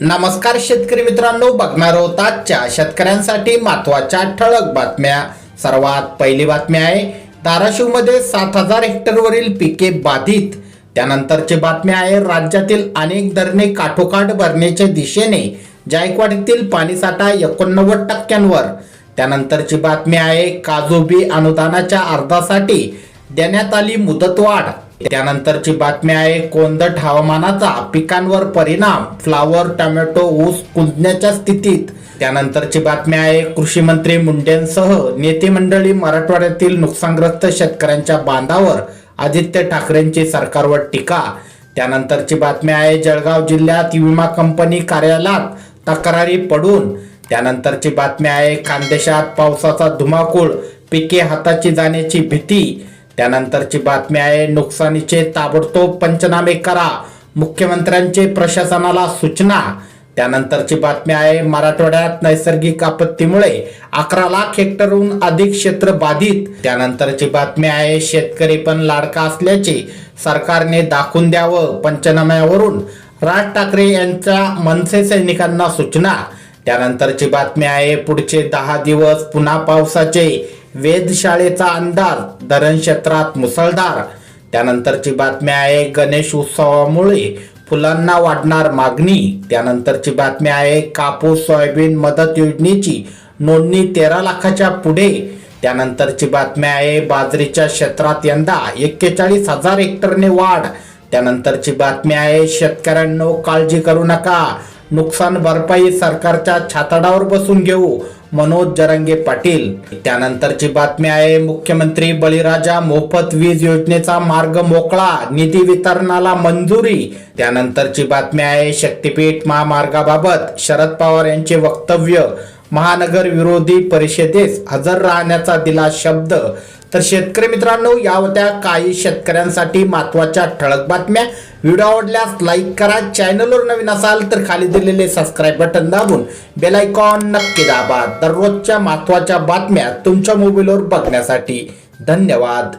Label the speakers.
Speaker 1: नमस्कार शेतकरी मित्रांनो बघणार आहोत आजच्या शेतकऱ्यांसाठी महत्त्वाच्या ठळक बातम्या. सर्वात पहिली बातमी आहे धाराशिवमध्ये सात हजार हेक्टरवरील पिके बाधित. त्यानंतरची बातमी आहे राज्यातील अनेक धरणे काठोकाठ भरण्याच्या दिशेने जायकवाडीतील पाणीसाठा एकोणनव्वद टक्क्यांवर. त्यानंतरची बातमी आहे काजोबी अनुदानाच्या अर्धासाठी देण्यात आली मुदतवाढ. त्यानंतरची बातमी आहे कोंदट हवामानाचा पिकांवर परिणाम फ्लावर टोमॅटो ऊस कुंजण्याच्या स्थितीत. त्यानंतरची बातमी आहे कृषी मंत्री मुंडेंसह नेते मंडळी मराठवाड्यातील नुकसानग्रस्त शेतकऱ्यांच्या बांधावर आदित्य ठाकरेंची सरकारवर टीका. त्यानंतरची बातमी आहे जळगाव जिल्ह्यात विमा कंपनी कार्यालयात तक्रारी पडून. त्यानंतरची बातमी आहे खानदेशात पावसाचा धुमाकूळ पिके हाताची जाण्याची भीती. त्यानंतरची बातमी आहे नुकसानीचे ताबडतोब पंचनामे करा मुख्यमंत्र्यांचे प्रशासनाला सूचना. त्यानंतरची बातमी आहे मराठवाड्यात नैसर्गिक आपत्तीमुळे अकरा लाख हेक्टरहून अधिक क्षेत्र बाधित. त्यानंतरची बातमी आहे शेतकरी पण लाडका असल्याचे सरकारने दाखवून द्यावं पंचनाम्यावरून. राज ठाकरे यांच्या मनसे सैनिकांना सूचना. त्यानंतरची बातमी आहे पुढचे दहा दिवस पुन्हा पावसाचे. वेधशाळेचा अंदाज धरण क्षेत्रात मुसळधार. त्यानंतरची बातमी आहे गणेश उत्सवामुळे फुलांना वाढणार मागणी. त्यानंतरची बातमी आहे कापूस सोयाबीन मदत योजनेची नोंदणी तेरा लाखाच्या पुढे. त्यानंतरची बातमी आहे बाजरीच्या क्षेत्रात यंदा एक्केचाळीस हजार हेक्टरने वाढ. त्यानंतरची बातमी आहे शेतकऱ्यांनो काळजी करू नका. नुकसान भरपाई सरकारच्या छाताडावर बसून घेऊ मनोज जरंगे पाटील. त्यानंतरची बातमी आहे मुख्यमंत्री बळीराजा मोफत वीज योजनेचा मार्ग मोकळा निधी वितरणाला मंजुरी. त्यानंतरची बातमी आहे शक्तीपीठ महामार्गाबाबत शरद पवार यांचे वक्तव्य. महानगर विरोधी परिषदेस हजर राहण्याचा दिला शब्द. तर शेतकरी मित्रांनो या होत्या काही शेतकऱ्यांसाठी महत्त्वाच्या ठळक बातम्या. व्हिडिओ आवडल्यास लाईक करा. चॅनलवर नवीन असाल तर खाली दिलेले सबस्क्राईब बटन दाबून बेलायकॉन नक्की दाबा. दररोजच्या महत्त्वाच्या बातम्या तुमच्या मोबाईलवर बघण्यासाठी. धन्यवाद.